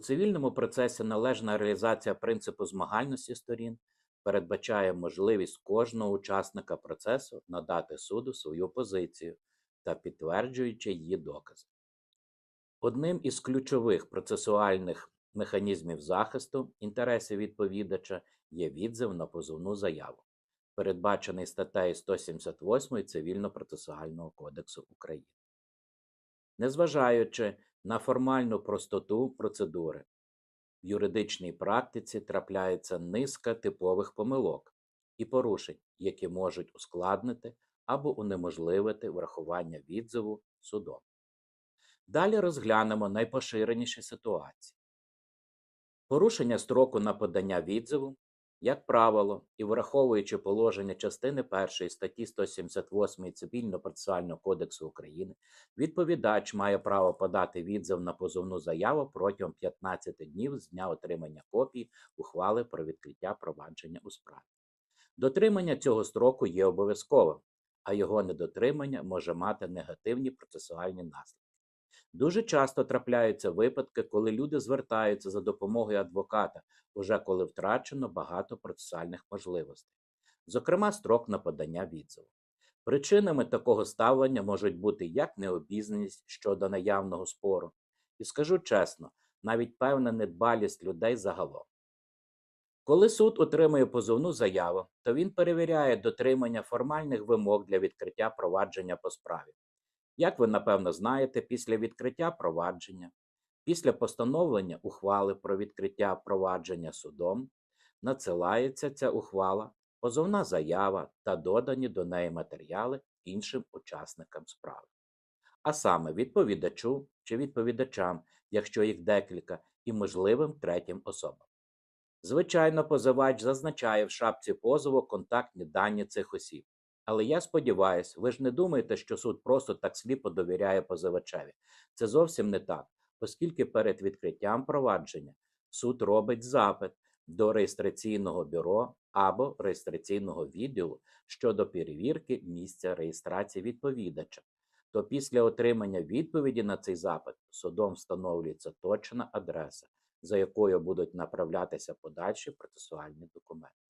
цивільному процесі належна реалізація принципу змагальності сторін передбачає можливість кожного учасника процесу надати суду свою позицію та підтверджуючи її докази. Одним із ключових процесуальних механізмів захисту інтересів відповідача є відзив на позовну заяву, передбачений статтею 178 Цивільно-процесуального кодексу України. Незважаючи на формальну простоту процедури, в юридичній практиці трапляється низка типових помилок і порушень, які можуть ускладнити або унеможливити врахування відзиву судом. Далі розглянемо найпоширеніші ситуації. Порушення строку на подання відзиву, як правило, і враховуючи положення частини 1 статті 178 Цивільно-процесуального кодексу України, відповідач має право подати відзив на позовну заяву протягом 15 днів з дня отримання копії ухвали про відкриття провадження у справі. Дотримання цього строку є обов'язковим, а його недотримання може мати негативні процесуальні наслідки. Дуже часто трапляються випадки, коли люди звертаються за допомогою адвоката, уже коли втрачено багато процесуальних можливостей, зокрема строк на подання відзиву. Причинами такого ставлення можуть бути як необізнаність щодо наявного спору, і скажу чесно, навіть певна недбалість людей загалом. Коли суд отримує позовну заяву, то він перевіряє дотримання формальних вимог для відкриття провадження по справі. Як ви напевно знаєте, після відкриття провадження, після постановлення ухвали про відкриття провадження судом, надсилається ця ухвала, позовна заява та додані до неї матеріали іншим учасникам справи. А саме відповідачу чи відповідачам, якщо їх декілька, і можливим третім особам. Звичайно, позивач зазначає в шапці позову контактні дані цих осіб. Але я сподіваюся, ви ж не думаєте, що суд просто так сліпо довіряє позивачеві. Це зовсім не так, оскільки перед відкриттям провадження суд робить запит до реєстраційного бюро або реєстраційного відділу щодо перевірки місця реєстрації відповідача. То після отримання відповіді на цей запит судом встановлюється точна адреса, за якою будуть направлятися подальші процесуальні документи.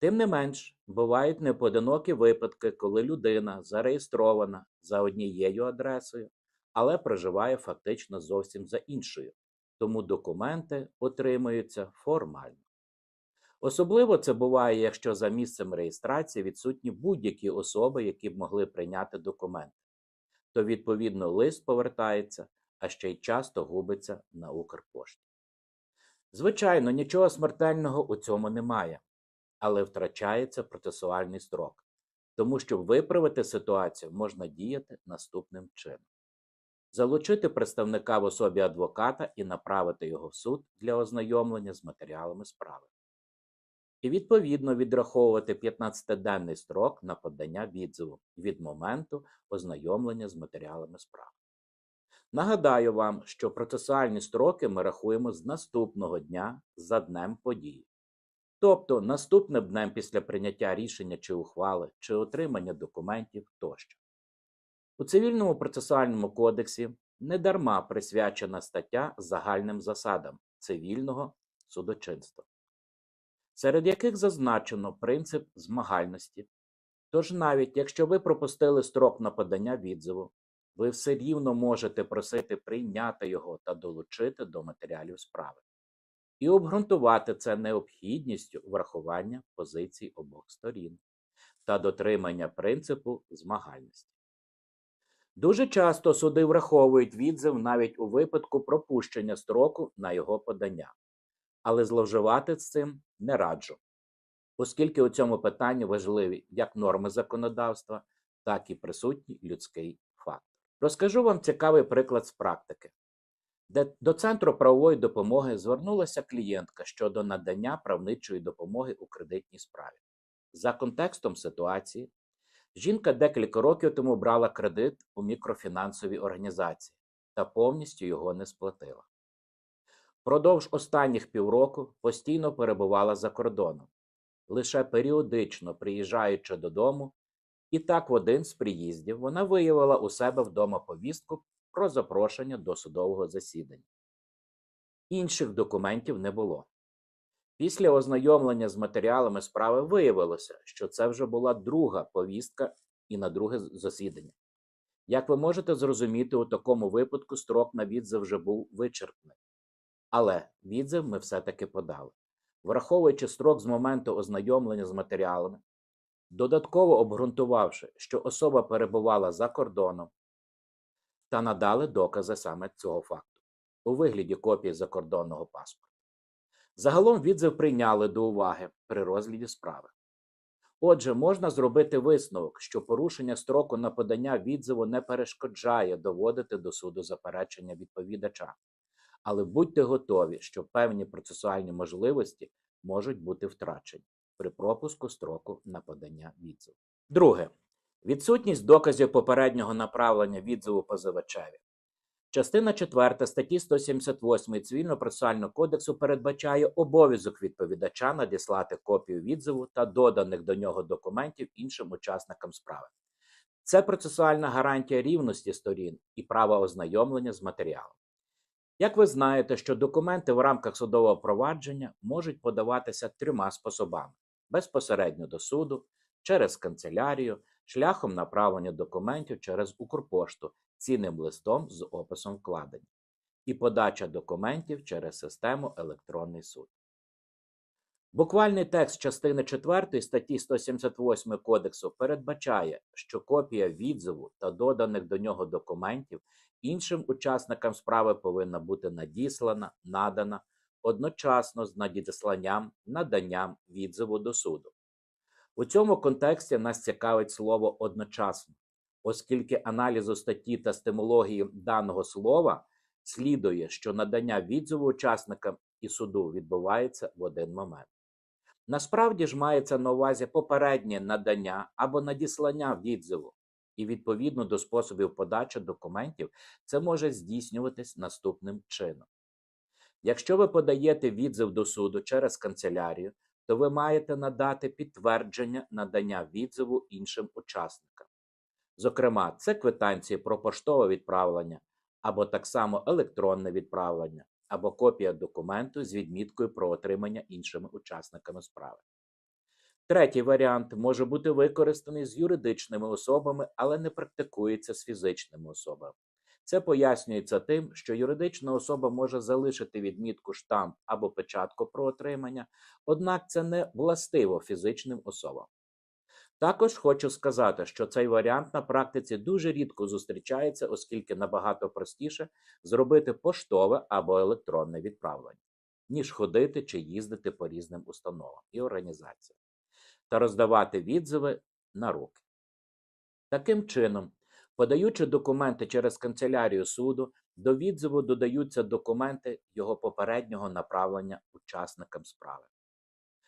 Тим не менш, бувають непоодинокі випадки, коли людина зареєстрована за однією адресою, але проживає фактично зовсім за іншою, тому документи отримуються формально. Особливо це буває, якщо за місцем реєстрації відсутні будь-які особи, які б могли прийняти документи, то відповідно лист повертається, а ще й часто губиться на Укрпошті. Звичайно, нічого смертельного у цьому немає але втрачається процесуальний строк. Тому щоб виправити ситуацію, можна діяти наступним чином: залучити представника в особі адвоката і направити його в суд для ознайомлення з матеріалами справи. І відповідно відраховувати 15-денний строк на подання відзиву від моменту ознайомлення з матеріалами справи. Нагадаю вам, що процесуальні строки ми рахуємо з наступного дня за днем події. Тобто наступним днем після прийняття рішення чи ухвали, чи отримання документів тощо. У цивільному процесуальному кодексі недарма присвячена стаття загальним засадам цивільного судочинства, серед яких зазначено принцип змагальності. Тож навіть якщо ви пропустили строк на подання відзиву, ви все рівно можете просити прийняти його та долучити до матеріалів справи і обґрунтувати це необхідністю врахування позицій обох сторін та дотримання принципу змагальності. Дуже часто суди враховують відзив навіть у випадку пропущення строку на його подання, але зловживати з цим не раджу, оскільки у цьому питанні важливі як норми законодавства, так і присутній людський фактор. Розкажу вам цікавий приклад з практики де до Центру правової допомоги звернулася клієнтка щодо надання правничої допомоги у кредитній справі. За контекстом ситуації, жінка декілька років тому брала кредит у мікрофінансовій організації та повністю його не сплатила. Продовж останніх півроку постійно перебувала за кордоном, лише періодично приїжджаючи додому, і так в один з приїздів вона виявила у себе вдома повістку про запрошення до судового засідання. Інших документів не було. Після ознайомлення з матеріалами справи виявилося, що це вже була друга повістка і на друге засідання. Як ви можете зрозуміти, у такому випадку строк на відзив вже був вичерпний. Але відзив ми все-таки подали. Враховуючи строк з моменту ознайомлення з матеріалами, додатково обґрунтувавши, що особа перебувала за кордоном, та надали докази саме цього факту у вигляді копії закордонного паспорта. Загалом відзив прийняли до уваги при розгляді справи. Отже, можна зробити висновок, що порушення строку на подання відзиву не перешкоджає доводити до суду заперечення відповідача. Але будьте готові, що певні процесуальні можливості можуть бути втрачені при пропуску строку на подання відзиву. Друге. Відсутність доказів попереднього направлення відзиву позивачеві. Частина 4 статті 178 Цивільно-процесуального кодексу передбачає обов'язок відповідача надіслати копію відзиву та доданих до нього документів іншим учасникам справи. Це процесуальна гарантія рівності сторін і права ознайомлення з матеріалом. Як ви знаєте, що документи в рамках судового провадження можуть подаватися трьома способами: безпосередньо до суду, через канцелярію, шляхом направлення документів через Укрпошту цінним листом з описом вкладень і подача документів через систему електронний суд. Буквальний текст частини 4 статті 178 Кодексу передбачає, що копія відзиву та доданих до нього документів іншим учасникам справи повинна бути надіслана, надана одночасно з надісланням, наданням відзиву до суду. У цьому контексті нас цікавить слово одночасно, оскільки аналізу статті та стимології даного слова слідує, що надання відзиву учасникам і суду відбувається в один момент. Насправді ж мається на увазі попереднє надання або надіслання відзиву, і відповідно до способів подачі документів це може здійснюватись наступним чином. Якщо ви подаєте відзив до суду через канцелярію, то ви маєте надати підтвердження надання відзиву іншим учасникам. Зокрема, це квитанції про поштове відправлення або так само електронне відправлення, або копія документу з відміткою про отримання іншими учасниками справи. Третій варіант може бути використаний з юридичними особами, але не практикується з фізичними особами. Це пояснюється тим, що юридична особа може залишити відмітку штамп або печатку про отримання, однак це не властиво фізичним особам. Також хочу сказати, що цей варіант на практиці дуже рідко зустрічається, оскільки набагато простіше зробити поштове або електронне відправлення, ніж ходити чи їздити по різним установам і організаціям та роздавати відзиви на руки. Таким чином, подаючи документи через канцелярію суду, до відзиву додаються документи його попереднього направлення учасникам справи.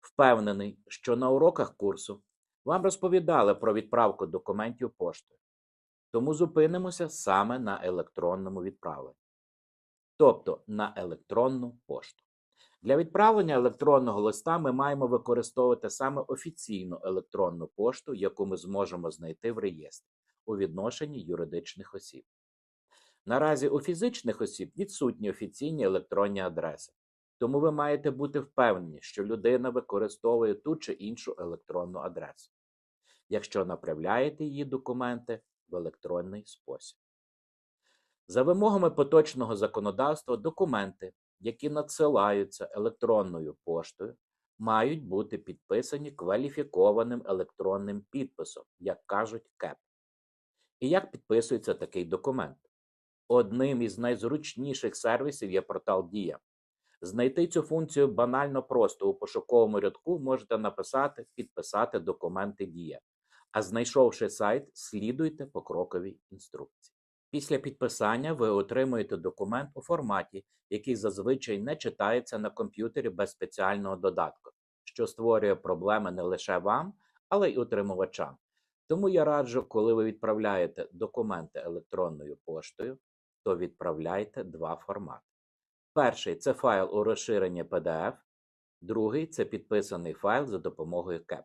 Впевнений, що на уроках курсу вам розповідали про відправку документів поштою, тому зупинимося саме на електронному відправленні, тобто на електронну пошту. Для відправлення електронного листа ми маємо використовувати саме офіційну електронну пошту, яку ми зможемо знайти в реєстрі у відношенні юридичних осіб. Наразі у фізичних осіб відсутні офіційні електронні адреси, тому ви маєте бути впевнені, що людина використовує ту чи іншу електронну адресу, якщо направляєте її документи в електронний спосіб. За вимогами поточного законодавства, документи, які надсилаються електронною поштою, мають бути підписані кваліфікованим електронним підписом, як кажуть КЕП. І як підписується такий документ? Одним із найзручніших сервісів є портал Дія. Знайти цю функцію банально просто у пошуковому рядку можете написати Підписати документи Дія. А знайшовши сайт, слідуйте покроковій інструкції. Після підписання ви отримуєте документ у форматі, який зазвичай не читається на комп'ютері без спеціального додатку, що створює проблеми не лише вам, але й утримувачам. Тому я раджу, коли ви відправляєте документи електронною поштою, то відправляйте два формати. Перший це файл у розширенні PDF, другий це підписаний файл за допомогою CAP.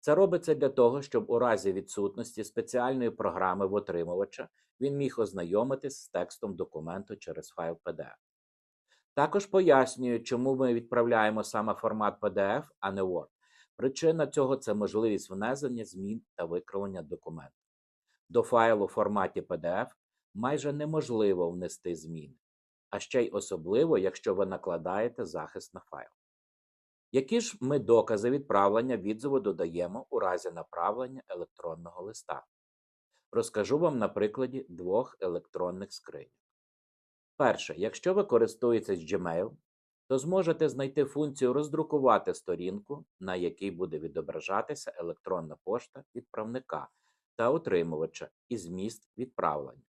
Це робиться для того, щоб у разі відсутності спеціальної програми в отримувача він міг ознайомитись з текстом документу через файл PDF. Також пояснюю, чому ми відправляємо саме формат PDF, а не Word. Причина цього це можливість внесення змін та викривлення документу. До файлу в форматі PDF майже неможливо внести зміни, а ще й особливо, якщо ви накладаєте захист на файл. Які ж ми докази відправлення відзиву додаємо у разі направлення електронного листа? Розкажу вам на прикладі двох електронних скриньок. Перше, якщо ви користуєтесь Gmail, то зможете знайти функцію роздрукувати сторінку, на якій буде відображатися електронна пошта відправника та отримувача і зміст відправлення.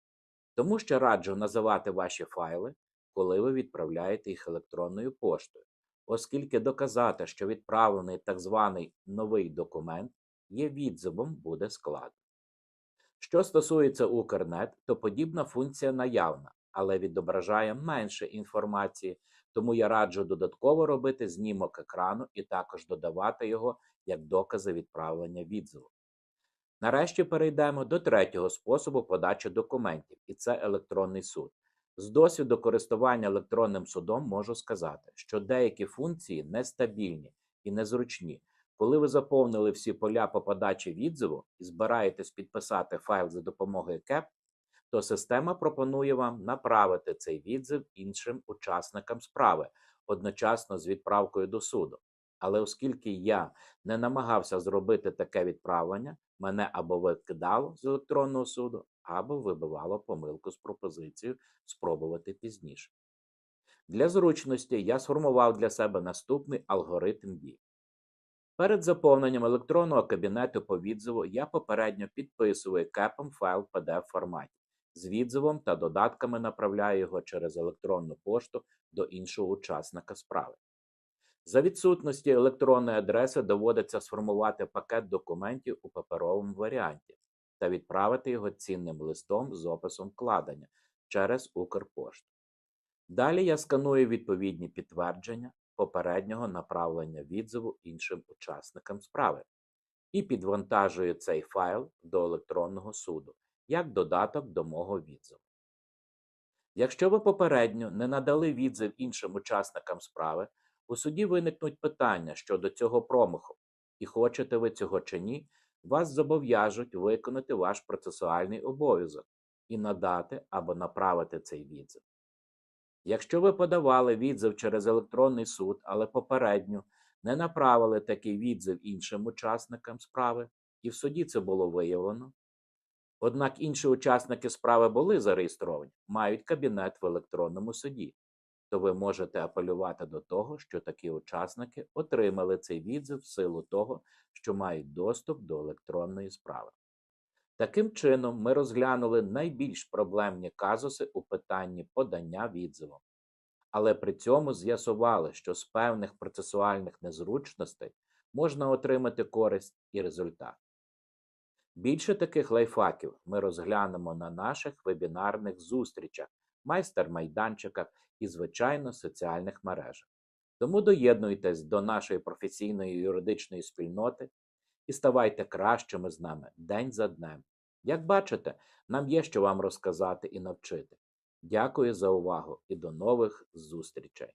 Тому що раджу називати ваші файли, коли ви відправляєте їх електронною поштою, оскільки доказати, що відправлений так званий новий документ є відзивом буде складно. Що стосується Укрнет, то подібна функція наявна, але відображає менше інформації, тому я раджу додатково робити знімок екрану і також додавати його як докази відправлення відзиву. Нарешті перейдемо до третього способу подачі документів, і це електронний суд. З досвіду користування електронним судом можу сказати, що деякі функції нестабільні і незручні. Коли ви заповнили всі поля по подачі відзиву і збираєтесь підписати файл за допомогою КЕП, то система пропонує вам направити цей відзив іншим учасникам справи одночасно з відправкою до суду. Але оскільки я не намагався зробити таке відправлення, мене або викидало з електронного суду, або вибивало помилку з пропозицією спробувати пізніше. Для зручності я сформував для себе наступний алгоритм дій. Перед заповненням електронного кабінету по відзиву я попередньо підписую кепом файл PDF форматі з відзивом та додатками направляю його через електронну пошту до іншого учасника справи. За відсутності електронної адреси доводиться сформувати пакет документів у паперовому варіанті та відправити його цінним листом з описом вкладення через Укрпошту. Далі я сканую відповідні підтвердження попереднього направлення відзиву іншим учасникам справи і підвантажую цей файл до електронного суду як додаток до мого відзиву. Якщо ви попередньо не надали відзив іншим учасникам справи, у суді виникнуть питання щодо цього промаху, і хочете ви цього чи ні, вас зобов'яжуть виконати ваш процесуальний обов'язок і надати або направити цей відзив. Якщо ви подавали відзив через електронний суд, але попередньо не направили такий відзив іншим учасникам справи, і в суді це було виявлено, однак інші учасники справи були зареєстровані, мають кабінет в електронному суді, то ви можете апелювати до того, що такі учасники отримали цей відзив в силу того, що мають доступ до електронної справи. Таким чином, ми розглянули найбільш проблемні казуси у питанні подання відзиву, але при цьому з'ясували, що з певних процесуальних незручностей можна отримати користь і результат. Більше таких лайфхаків ми розглянемо на наших вебінарних зустрічах, майстер-майданчиках і, звичайно, соціальних мережах. Тому доєднуйтесь до нашої професійної юридичної спільноти і ставайте кращими з нами день за днем. Як бачите, нам є що вам розказати і навчити. Дякую за увагу і до нових зустрічей!